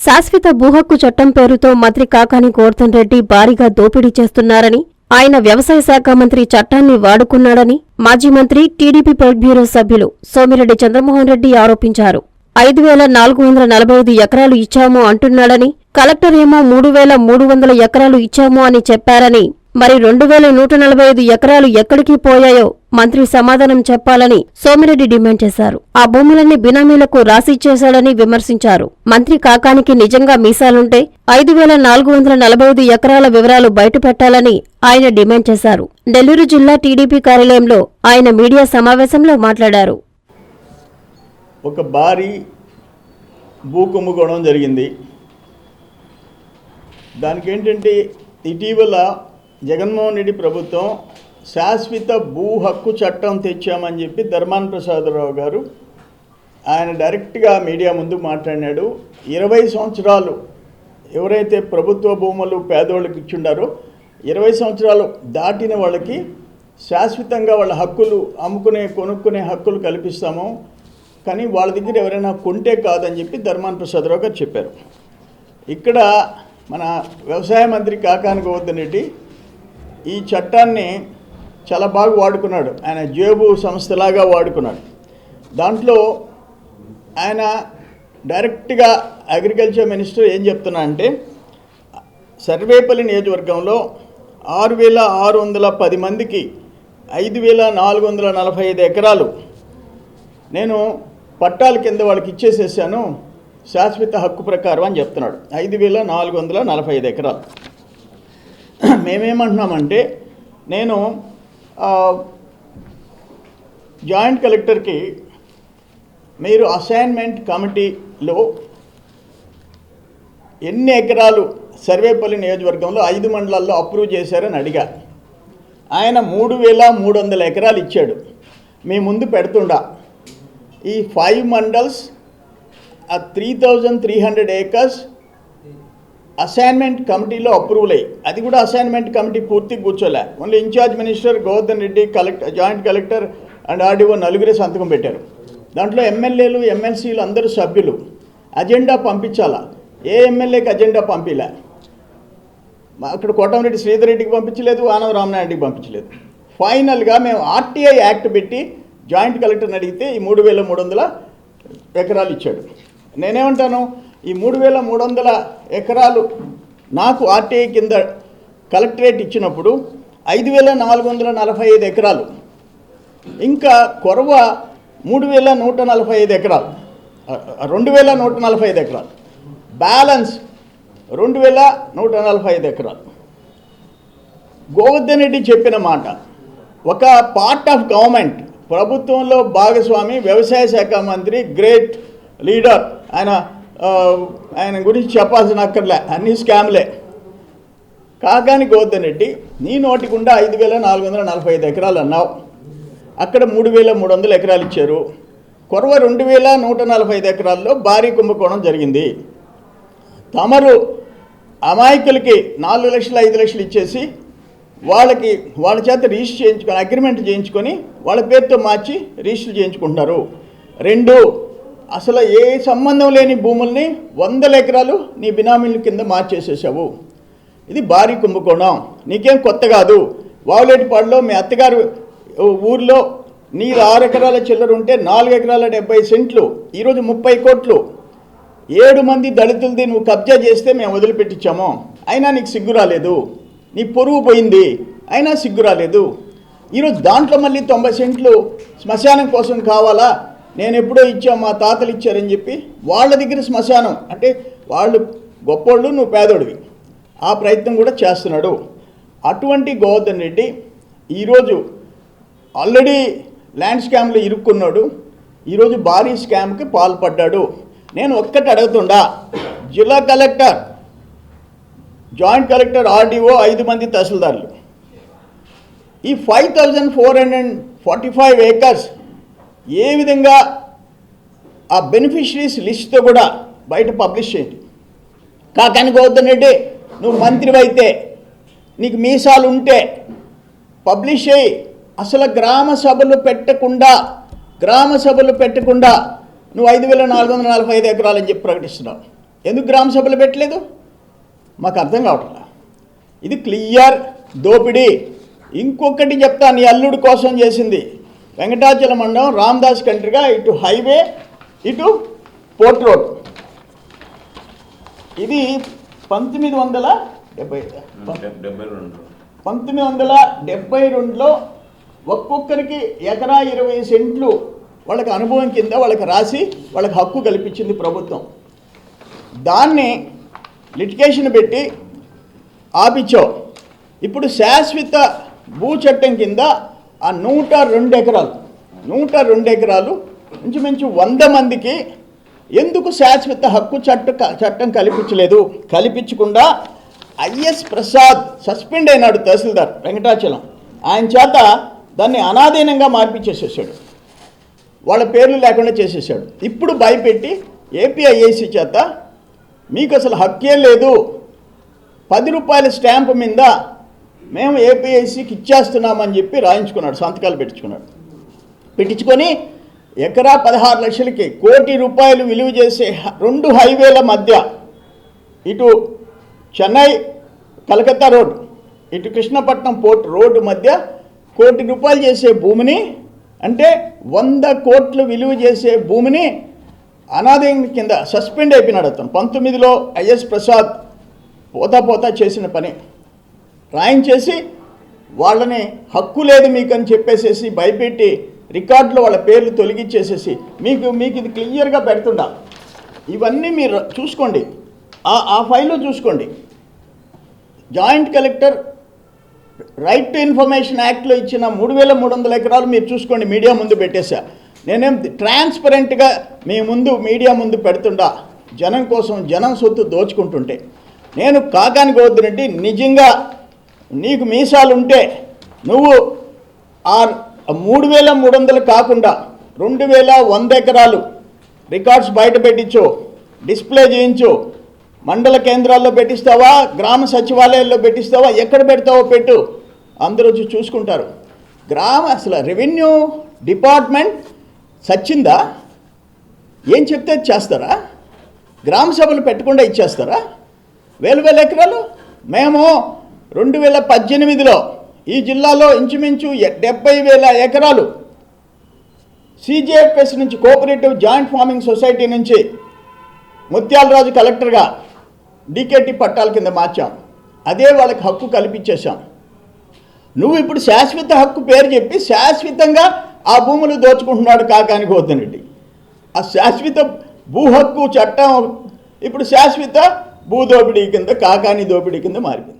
శాశ్వత భూహక్కు చట్టం పేరుతో మంత్రి కాకాని గోవర్ధన్ రెడ్డి భారీగా దోపిడీ చేస్తున్నారని ఆయన వ్యవసాయ శాఖ మంత్రి చట్టాన్ని వాడుకున్నాడని మాజీ మంత్రి టీడీపీ పొలిట్ బ్యూరో సభ్యులు సోమిరెడ్డి చంద్రమోహన్ రెడ్డి ఆరోపించారు. ఐదు వేల నాలుగు వందల నలభై ఐదు ఎకరాలు ఇచ్చాము అంటున్నాడని కలెక్టర్ ఏమో మూడు వేల మూడు వందల ఎకరాలు ఇచ్చాము అని చెప్పారని మరి రెండు వేల నూట నలభై ఐదు ఎకరాలు ఎక్కడికి పోయాయో మంత్రి సమాధానం చెప్పాలని సోమిరెడ్డి డిమాండ్ చేశారు. ఆ భూములన్నీ బినామీలకు రాసిచ్చేశాడని విమర్శించారు. మంత్రి కాకానికి నిజంగా మీసాలుంటే ఐదు వేల నాలుగు వందల నలభై ఐదు ఎకరాల వివరాలు బయటపెట్టాలని ఆయన డిమాండ్ చేశారు. నెల్లూరు జిల్లా టీడీపీ కార్యాలయంలో ఆయన మీడియా సమావేశంలో మాట్లాడారు. ఒక భారీ భూ కుంభకోణం జరిగింది. దానికి ఏంటంటే ఇటీవల జగన్మోహన్ రెడ్డి ప్రభుత్వం శాశ్వత భూ హక్కు చట్టం తెచ్చామని చెప్పి ధర్మాన ప్రసాదరావు గారు ఆయన డైరెక్ట్గా మీడియా ముందు మాట్లాడినాడు. ఇరవై సంవత్సరాలు ఎవరైతే ప్రభుత్వ భూములు పేదవాళ్ళకి ఇచ్చిండారో ఇరవై సంవత్సరాలు దాటిన వాళ్ళకి శాశ్వతంగా వాళ్ళ హక్కులు అమ్ముకునే కొనుక్కునే హక్కులు కల్పిస్తాము. కానీ వాళ్ళ దగ్గర ఎవరైనా కొంటే కాదని చెప్పి ధర్మాన ప్రసాదరావు గారు చెప్పారు. ఇక్కడ మన వ్యవసాయ మంత్రి కాకాని గోవర్ధన్ రెడ్డి ఈ చట్టాన్ని చాలా బాగా వాడుకున్నాడు. ఆయన జేబు సంస్థలాగా వాడుకున్నాడు. దాంట్లో ఆయన డైరెక్ట్గా అగ్రికల్చర్ మినిస్టర్ ఏం చెప్తున్నా అంటే సర్వేపల్లి నియోజకవర్గంలో ఆరు వేల ఆరు వందల పది మందికి ఐదు వేల నాలుగు వందల నలభై ఐదు ఎకరాలు నేను పట్టాల కింద వాళ్ళకి ఇచ్చేసేసాను. శాశ్వత హక్కు ప్రకారం అని చెప్తున్నాడు. ఐదు వేల నాలుగు వందల నలభై ఐదు ఎకరాలు. మేమేమంటున్నామంటే నేను జాయింట్ కలెక్టర్కి మీరు అసైన్మెంట్ కమిటీలో ఎన్ని ఎకరాలు సర్వేపల్లి నియోజకవర్గంలో ఐదు మండలాల్లో అప్రూవ్ చేశారని అడిగా. ఆయన మూడు వేల మూడు వందల ఎకరాలు ఇచ్చాడు. మీ ముందు పెడుతుండా. ఈ ఫైవ్ మండల్స్ ఆ three thousand three hundred acres assignment కమిటీలో అప్రూవల్ అయ్యి అది కూడా అసైన్మెంట్ కమిటీ పూర్తి కూర్చోలే. Only incharge minister Govardhan Reddy collector joint collector and RDO నలుగురే సంతకం పెట్టారు. దాంట్లో ఎమ్మెల్యేలు ఎమ్మెల్సీలు అందరూ సభ్యులు. అజెండా పంపించాలా? ఏ ఎమ్మెల్యేకి అజెండా పంపిలే? మా- అక్కడ కోటమిరెడ్డి శ్రీధర్ రెడ్డికి పంపించలేదు ఆనవ రామనాయుడికి పంపించలేదు. ఫైనల్గా మేము ఆర్టీఐ యాక్ట్ పెట్టి జాయింట్ కలెక్టర్ని అడిగితే ఈ మూడు వేల మూడు వందల ఎకరాలు ఇచ్చాడు. నేనేమంటాను? ఈ మూడు వేల మూడు వందల ఎకరాలు నాకు ఆర్టీఐ కింద కలెక్టరేట్ ఇచ్చినప్పుడు ఐదు వేల నాలుగు వందల నలభై ఐదు ఎకరాలు. ఇంకా కొరవ మూడు వేల నూట నలభై ఐదు ఎకరాలు. రెండు వేల నూట నలభై ఐదు ఎకరాలు. బ్యాలెన్స్ రెండు వేల నూట నలభై ఐదు ఎకరాలు. గోవర్ధన్ రెడ్డి చెప్పిన మాట ఒక పార్ట్ ఆఫ్ గవర్నమెంట్ ప్రభుత్వంలో భాగస్వామి వ్యవసాయ శాఖ మంత్రి గ్రేట్ లీడర్ ఆయన ఆయన గురించి చెప్పాల్సిన అక్కర్లే. అన్ని స్కామ్లే. కాకాని గోవర్ధన్ రెడ్డి నీ నోటి గుండా ఐదు వేల నాలుగు వందల నలభై ఐదు ఎకరాలు అన్నావు. అక్కడ మూడు వేల మూడు వందల ఎకరాలు ఇచ్చారు. కొరవ రెండు వేల నూట నలభై ఐదు ఎకరాల్లో భారీ కుంభకోణం జరిగింది. తమరు అమాయకులకి నాలుగు లక్షలు ఐదు లక్షలు ఇచ్చేసి వాళ్ళకి వాళ్ళ చేత రిజిస్టర్ చేయించుకొని అగ్రిమెంట్ చేయించుకొని వాళ్ళ పేరుతో మార్చి రిజిస్టర్ చేయించుకుంటున్నారు. రెండు అసలు ఏ సంబంధం లేని భూముల్ని వందల ఎకరాలు నీ బినామీల కింద మార్చేసేసావు. ఇది భారీ కుంభకోణం. నీకేం కొత్త కాదు. వావులేటిపాడులో మీ అత్తగారు ఊర్లో నీరు ఆరు ఎకరాల చిల్లర ఉంటే నాలుగు ఎకరాల డెబ్బై సెంట్లు ఈరోజు ముప్పై కోట్లు. ఏడు మంది దళితులది నువ్వు కబ్జా చేస్తే మేము వదిలిపెట్టించాము. అయినా నీకు సిగ్గు రాలేదు. నీ పొరుగు పోయింది. అయినా సిగ్గు రాలేదు. ఈరోజు దాంట్లో మళ్ళీ తొంభై సెంట్లు శ్మశానం కోసం కావాలా? నేను ఎప్పుడో ఇచ్చా మా తాతలు ఇచ్చారని చెప్పి వాళ్ళ దగ్గర శ్మశానం. అంటే వాళ్ళు గొప్పోళ్ళు నువ్వు పేదోడివి. ఆ ప్రయత్నం కూడా చేస్తున్నాడు. అటువంటి గోవర్ధన్ రెడ్డి ఈరోజు ఆల్రెడీ ల్యాండ్ స్కామ్లో ఇరుక్కున్నాడు. ఈరోజు భారీ స్కామ్కి పాల్పడ్డాడు. నేను ఒక్కటి అడుగుతుండా జిల్లా కలెక్టర్ జాయింట్ కలెక్టర్ ఆర్డీఓ ఐదు మంది తహసీల్దార్లు. ఈ five thousand four hundred forty five acres ఏ విధంగా ఆ బెనిఫిషరీస్ లిస్ట్తో కూడా బయట పబ్లిష్ చేయండి. కాకానికి గౌతమ్ నువ్వు మంత్రివైతే నీకు మీసాలు ఉంటే పబ్లిష్ చేయి. అసలు గ్రామ సభలు పెట్టకుండా గ్రామ సభలు పెట్టకుండా నువ్వు ఐదు వేల నాలుగు వందల నలభై ఐదు ఎకరాలని చెప్పి ప్రకటిస్తున్నావు. ఎందుకు గ్రామ సభలు పెట్టలేదు? మాకు అర్థం కావట్లేదు ఇది క్లియర్ దోపిడీ. ఇంకొకటి చెప్తా నీ అల్లుడు కోసం చేసింది. వెంకటాచల మండలం రామదాస్ కంట్రీగా ఇటు హైవే ఇటు పోర్ట్ రోడ్. ఇది పంతొమ్మిది వందల డెబ్బై రెండు పంతొమ్మిది వందల డెబ్బై రెండులో ఒక్కొక్కరికి ఎకరా ఇరవై సెంట్లు వాళ్ళకి అనుభవం కింద వాళ్ళకి రాసి వాళ్ళకి హక్కు కల్పించింది ప్రభుత్వం. దాన్ని లిటికేషన్ పెట్టి ఆపించావు ఇప్పుడు శాశ్వత భూ చట్టం కింద ఆ నూట రెండు ఎకరాలు నూట రెండు ఎకరాలు ఇంచుమించు వంద మందికి ఎందుకు శాశ్వత హక్కు చట్ట చట్టం కల్పించలేదు? కల్పించకుండా ఐఎస్ ప్రసాద్ సస్పెండ్ అయినాడు తహసీల్దార్ వెంకటాచలం. ఆయన చేత దాన్ని అనాధీనంగా మార్పించేసేసాడు వాళ్ళ పేర్లు లేకుండా చేసేసాడు. ఇప్పుడు భయపెట్టి ఏపీఐఏసీ చేత మీకు అసలు హక్కే లేదు. పది రూపాయల స్టాంప్ మీద మేము ఏపీఎస్సీకి ఇచ్చేస్తున్నామని చెప్పి రాయించుకున్నాడు సంతకాలు పెట్టించుకున్నాడు. పెట్టించుకొని ఎకరా పదహారు లక్షలకి కోటి రూపాయలు విలువ చేసే రెండు హైవేల మధ్య ఇటు చెన్నై కలకత్తా రోడ్ ఇటు కృష్ణపట్నం పోర్ట్ రోడ్డు మధ్య కోటి రూపాయలు చేసే భూమిని అంటే వంద కోట్లు విలువ చేసే భూమిని అనాథం కింద సస్పెండ్ అయిపోయినాడు అతను. పంతొమ్మిదిలో ఐఎస్ ప్రసాద్ పోతా పోతా చేసిన పని. రాయించేసి వాళ్ళని హక్కు లేదు మీకు అని చెప్పేసేసి భయపెట్టి రికార్డులో వాళ్ళ పేర్లు తొలగించేసేసి మీకు మీకు ఇది క్లియర్గా పెడుతుండా. ఇవన్నీ మీరు చూసుకోండి. ఆ ఆ ఫైల్లో చూసుకోండి. Joint collector right to information యాక్ట్లో ఇచ్చిన మూడు వేల మూడు వందల ఎకరాలు మీరు చూసుకోండి మీడియా ముందు పెట్టేశా. నేనేం ట్రాన్స్పరెంట్గా మీ ముందు మీడియా ముందు పెడుతుండా. జనం కోసం జనం సొత్తు దోచుకుంటుంటే. నేను కాకాని వద్దునండి నిజంగా నీకు మీసాలు ఉంటే నువ్వు ఆ మూడు వేల మూడు వందలు కాకుండా రెండు వేల వంద ఎకరాలు రికార్డ్స్ బయట పెట్టించు డిస్ప్లే చేయించు మండల కేంద్రాల్లో పెట్టిస్తావా గ్రామ సచివాలయాల్లో పెట్టిస్తావా ఎక్కడ పెడతావో పెట్టు. అందరూ వచ్చి చూసుకుంటారు. గ్రామ అసలు రెవెన్యూ డిపార్ట్మెంట్ సచ్చిందా? ఏం చెప్తే చేస్తారా? గ్రామ సభలు పెట్టకుండా ఇచ్చేస్తారా? వేలు వేల ఎకరాలు? మేము రెండు వేల పద్దెనిమిదిలో ఈ జిల్లాలో ఇంచుమించు డెబ్బై వేల ఎకరాలు సిజిఎఫ్ఎస్ నుంచి కోఆపరేటివ్ జాయింట్ ఫార్మింగ్ సొసైటీ నుంచి ముత్యాలరాజు కలెక్టర్గా డికేటి పట్టాల కింద మార్చాం. అదే వాళ్ళకి హక్కు కల్పించేశాం. నువ్వు ఇప్పుడు శాశ్వత హక్కు పేరు చెప్పి శాశ్వతంగా ఆ భూములు దోచుకుంటున్నాడు కాకానికి వద్దనండి ఆ శాశ్వత భూ హక్కు చట్టం ఇప్పుడు శాశ్వత భూదోపిడీ కింద కాకాని దోపిడీ కింద మారిపోయింది.